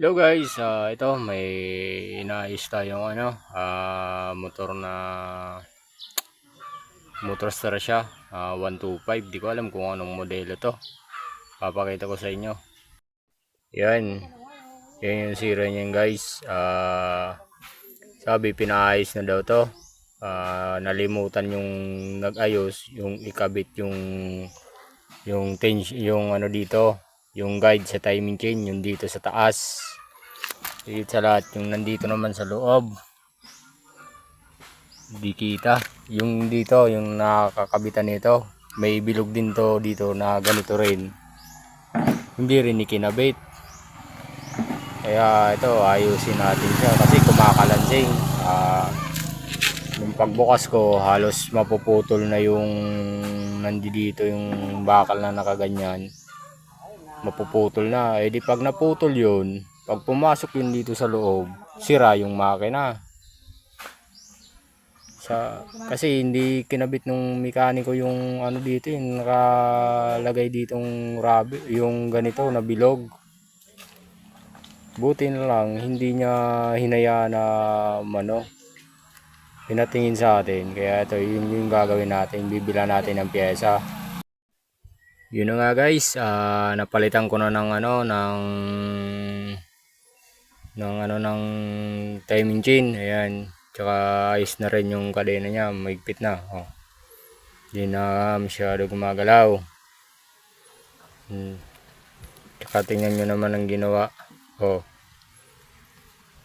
Hello guys, ah, ito may inaayos tayong ano, ah, motor na motor star siya, ah, 125. Di ko alam kung anong modelo to. Papakita ko sa inyo. Yan. Yan yung sira niyan guys. Ah, sabi pinaayos na daw to. Ah, nalimutan yung nag-ayos, yung ikabit yung yung tens yung ano dito, yung guide sa timing chain, yung dito sa taas. Higit sa lahat, yung nandito naman sa loob. Di kita. Yung dito, yung nakakabitan nito, may bilog din to dito na ganito rin. Hindi rin ikinabit. Kaya ito, ayusin natin siya kasi kumakalansing. Ah, yung pagbukas ko, halos mapuputol na yung nandito yung bakal na nakaganyan. Mapuputol na. Eh di pag naputol yun, pag pumasok yun dito sa loob, sira yung makina. Sa, kasi hindi kinabit nung mekaniko yung ano dito, yung nakalagay ditong yung ganito na bilog. Buti na lang, hindi niya hinaya na ano, pinatingin sa atin. Kaya ito, yun yung gagawin natin. Bibila natin ng pyesa. Yun na nga guys, ah, napalitan ko na ng ano, ng ng ano ng timing chain. Ayan. Tsaka ayos na rin yung kadena niya, maigpit na. Oh. Hindi na masyado gumagalaw. Hmm. Tsaka tingnan nyo naman ang ginawa. Oh.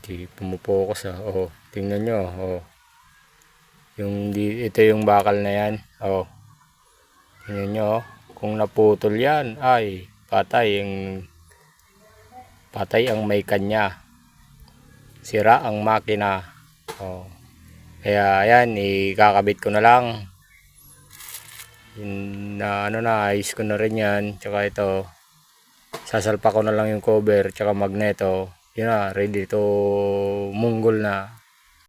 Di pumupokus ah. Oh. Tingnan nyo. Oh. Yung di, ito yung bakal na yan. Oh. Tingnan nyo. oh. Kung naputol yan, ay patay ang patay ang may kanya. Sira ang makina. Oh. Kaya ayan, ikakabit ko na lang. Yun na ano na, ayos ko na rin yan. Tsaka ito, sasalpa ko na lang yung cover, tsaka magneto. Yun na, ready to munggol na.